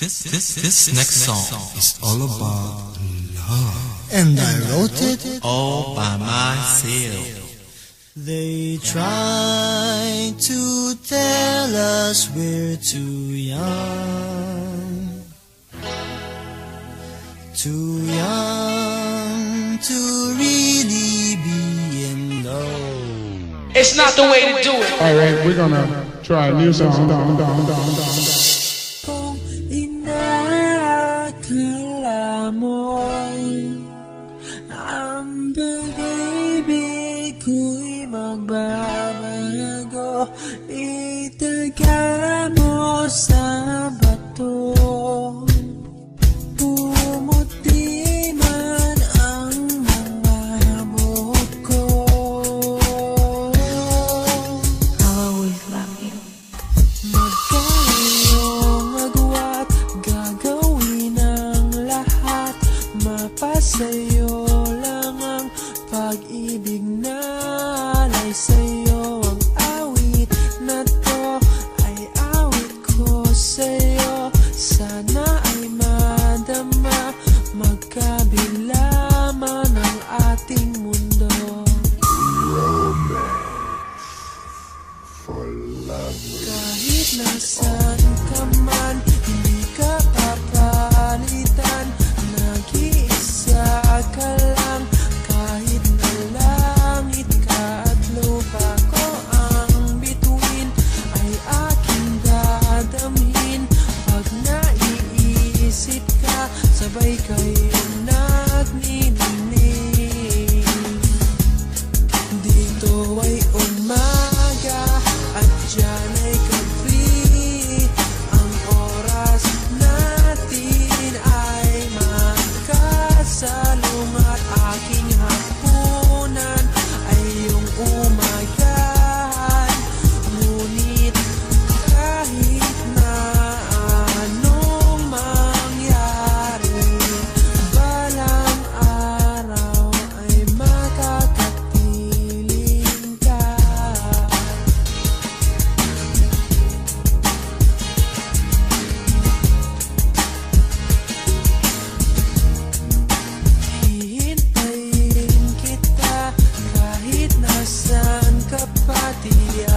This, this, this next song is all about love. And I wrote it all by myself. They try to tell us we're too young. Too young to really be in love. It's not the way to do it. All right, we're gonna try a new song. mo'y ang pag-ibig ko'y magbabago. Itaga mo sa'yo myself.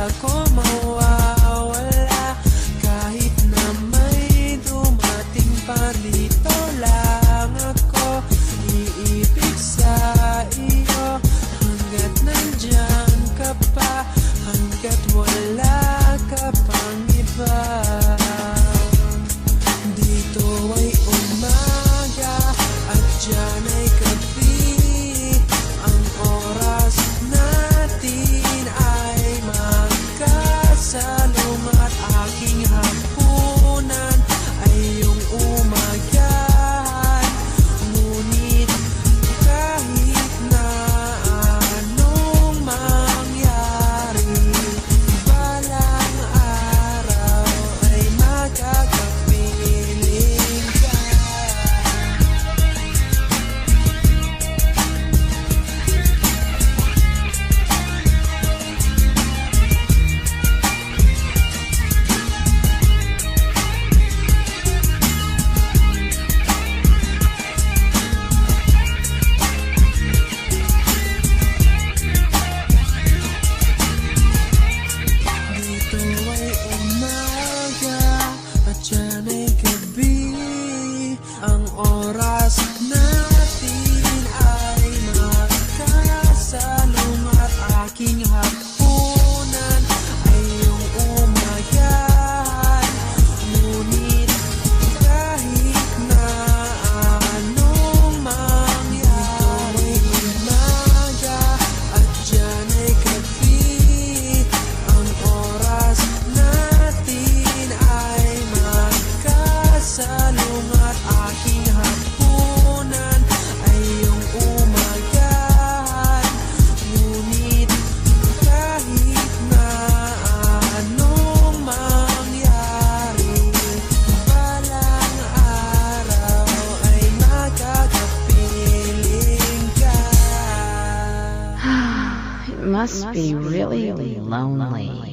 ako mawawala Kahit na may dumating dito lang ako Iibig sa iyo. Hanggat nandyan ka pa Hanggat wala ka iba Dito ay umaga at dyan ay gabi must be really lonely.